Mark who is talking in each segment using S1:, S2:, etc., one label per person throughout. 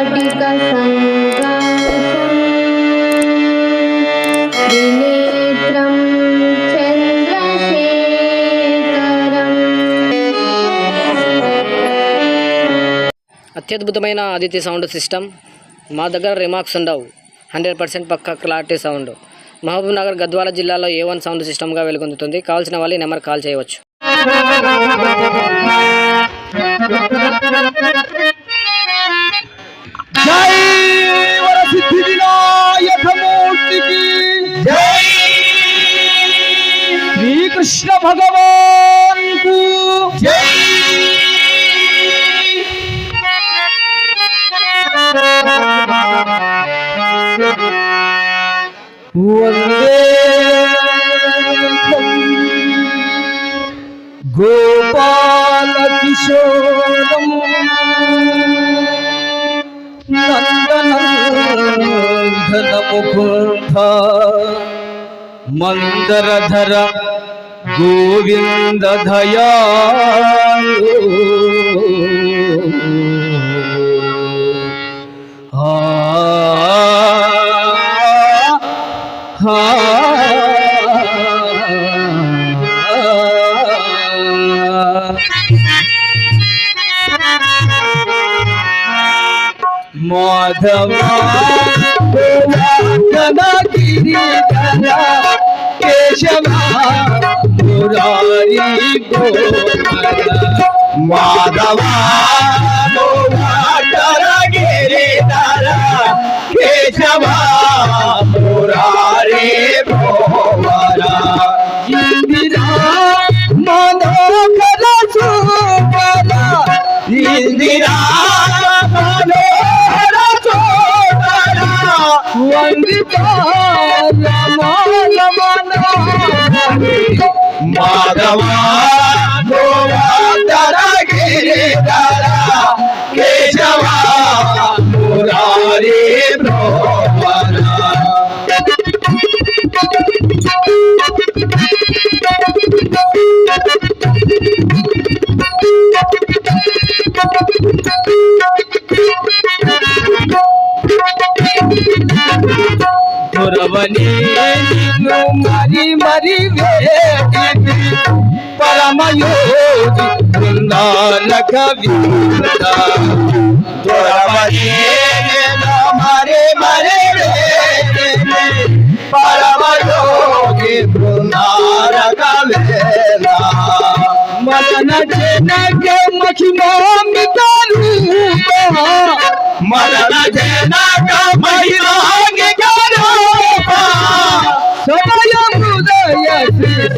S1: స్ఫటిక
S2: అత్యద్భుతమైన Aditya sound system. మా దగ్గర రిమార్క్స్ ఉండవు. హండ్రెడ్ పర్సెంట్ పక్క క్లారిటీ సౌండ్. మహబూబ్ నగర్ గద్వాల జిల్లాలో ఏ వన్ సౌండ్ సిస్టమ్గా వెలుగొందుతుంది. కావాల్సిన వాళ్ళు ఈ నెంబర్ కాల్ చేయవచ్చు.
S3: ভগবানকু বন্দে গোপাল কিশোর নন্দনন্দন মুকুন্দ মন্দরধরা నందనందన ముకుంఠ మందరధర గోవింద దయాళు ఆ ఆ మాధవ కేశవ మురారి మాధవ గిరిధర కేశవ మురారి ఇందిరా మనోహర సుందర ఇందిరా మనోహర సుందర వందిత మాధవ గోవర్ధన గిరిధర కేశవ మురారి భ్రోవర దొరవని పరమయోగి బృందాల కవిత దొరవని నిన్ను పరమయోగి బృందాల కవిత మదన జనక మహిమామిత రూప జనక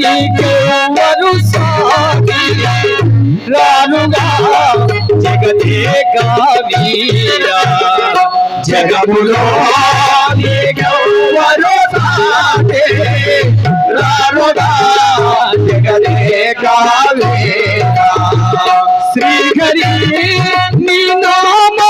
S3: నీకెవరు సాగి రానుగా జగతే కావీరా జగములో నీకెవరు సాగి రానుగా జగతే కావీరా శ్రీహరి నీ నామామృతమే